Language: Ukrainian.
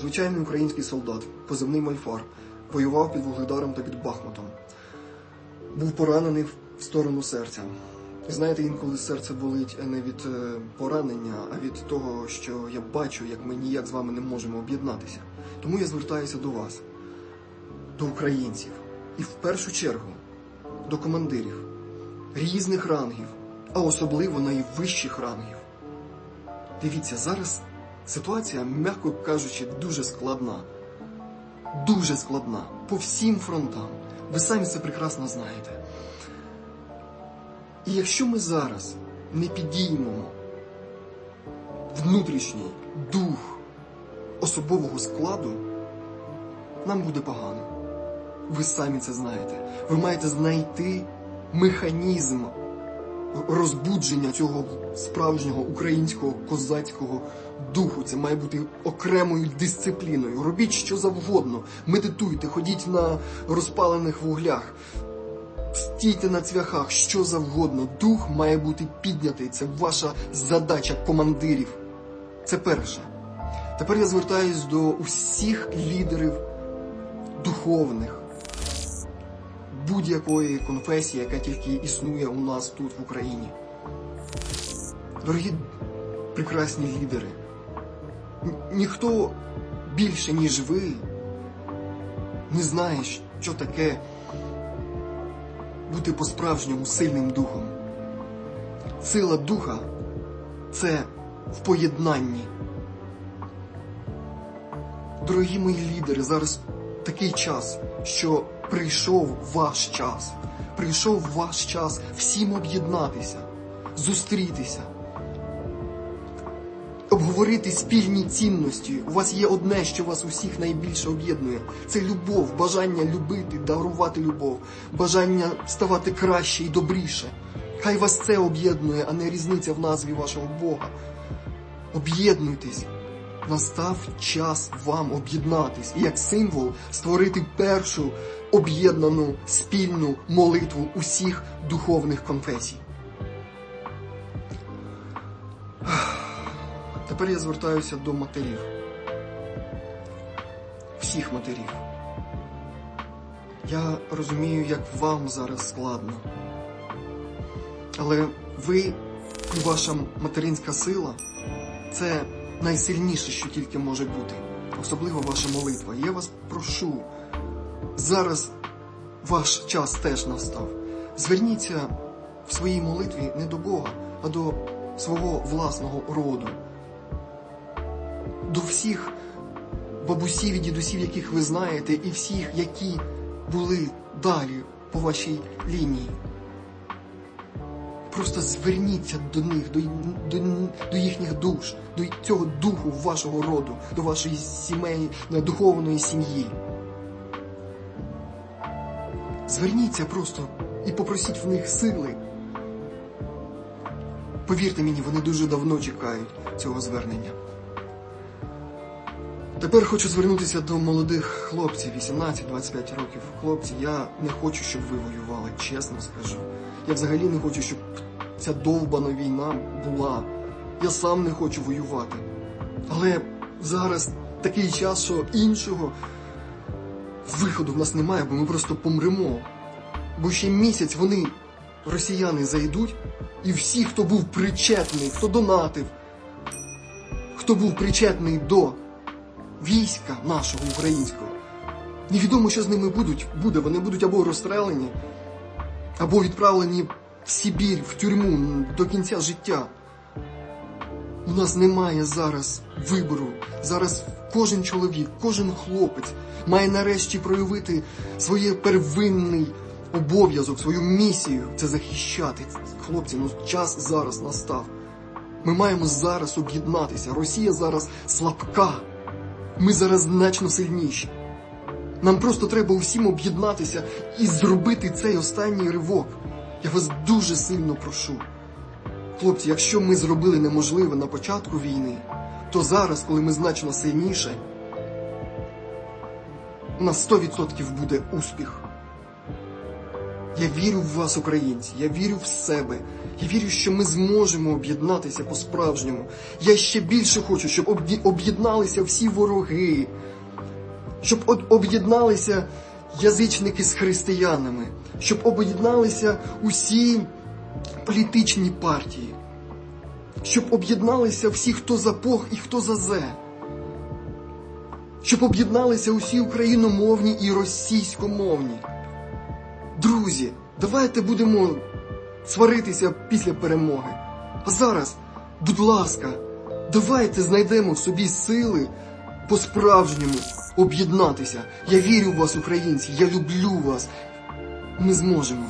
Звичайний український солдат, позивний Мальфар, воював під Вугледаром та під Бахмутом. Був поранений в сторону серця. І знаєте, інколи серце болить не від е, поранення, а від того, що я бачу, як ми ніяк з вами не можемо об'єднатися. Тому я звертаюся до вас, до українців, і в першу чергу до командирів різних рангів, а особливо найвищих рангів. Дивіться, зараз ситуація, м'яко кажучи, дуже складна. Дуже складна по всім фронтам. Ви самі це прекрасно знаєте. І якщо ми зараз не підіймемо внутрішній дух особового складу, нам буде погано. Ви самі це знаєте. Ви маєте знайти механізм розбудження цього справжнього українського козацького духу. Це має бути окремою дисципліною. Робіть що завгодно, медитуйте, ходіть на розпалених вуглях, стійте на цвяхах, що завгодно. Дух має бути піднятий. Це ваша задача командирів. Це перше. Тепер я звертаюсь до усіх лідерів духовних будь-якої конфесії, яка тільки існує у нас тут в Україні. Дорогі прекрасні лідери, ніхто більше, ніж ви, не знає, що таке бути по-справжньому сильним духом. Сила духа це в поєднанні. Дорогі мої лідери, зараз такий час, що прийшов ваш час. Прийшов ваш час всім об'єднатися, зустрітися, обговорити спільні цінності. У вас є одне, що вас усіх найбільше об'єднує. Це любов, бажання любити, дарувати любов, бажання ставати краще і добріше. Хай вас це об'єднує, а не різниця в назві вашого Бога. Об'єднуйтесь. Настав час вам об'єднатись і як символ створити першу об'єднану спільну молитву усіх духовних конфесій. Тепер я звертаюся до матерів. Всіх матерів. Я розумію, як вам зараз складно. Але ви ваша материнська сила це найсильніше, що тільки може бути. Особливо ваша молитва. Я вас прошу, зараз ваш час теж настав. Зверніться в своїй молитві не до Бога, а до свого власного роду. До всіх бабусів і дідусів, яких ви знаєте, і всіх, які були далі по вашій лінії. Просто зверніться до них, до, до, до їхніх душ, до цього духу вашого роду, до вашої сімей, духовної сім'ї. Зверніться просто і попросіть в них сили. Повірте мені, вони дуже давно чекають цього звернення. Тепер хочу звернутися до молодих хлопців, 18-25 років. Хлопці, я не хочу, щоб ви воювали, чесно скажу. Я взагалі не хочу, щоб ця довбана війна була. Я сам не хочу воювати. Але зараз такий час, що іншого виходу в нас немає, бо ми просто помремо. Бо ще місяць вони, росіяни, зайдуть, і всі, хто був причетний, хто донатив, хто був причетний до війська нашого українського. Невідомо, що з ними будуть, буде. Вони будуть або розстрелені, або відправлені в Сибір, в тюрму до кінця життя. У нас немає зараз вибору. Зараз кожен чоловік, кожен хлопець має нарешті проявити своє первинний обов'язок, свою місію це захищати. Хлопці, ну час зараз настав. Ми маємо зараз об'єднатися. Росія зараз слабка. Ми зараз значно сильніші. Нам просто треба усім об'єднатися і зробити цей останній ривок. Я вас дуже сильно прошу. Хлопці, якщо ми зробили неможливе на початку війни, то зараз, коли ми значно сильніше, у нас 100% буде успіх. Я вірю в вас, українці. Я вірю в себе. Я вірю, що ми зможемо об'єднатися по-справжньому. Я ще більше хочу, щоб об'єдналися всі вороги, щоб об'єдналися язичники з християнами, щоб об'єдналися усі політичні партії, щоб об'єдналися всі, хто за Бог і хто за зе. Щоб об'єдналися усі україномовні і російськомовні. Друзі, давайте будемо сваритися після перемоги. А зараз, будь ласка, давайте знайдемо в собі сили по-справжньому об'єднатися. Я вірю в вас, українці, я люблю вас. Ми зможемо.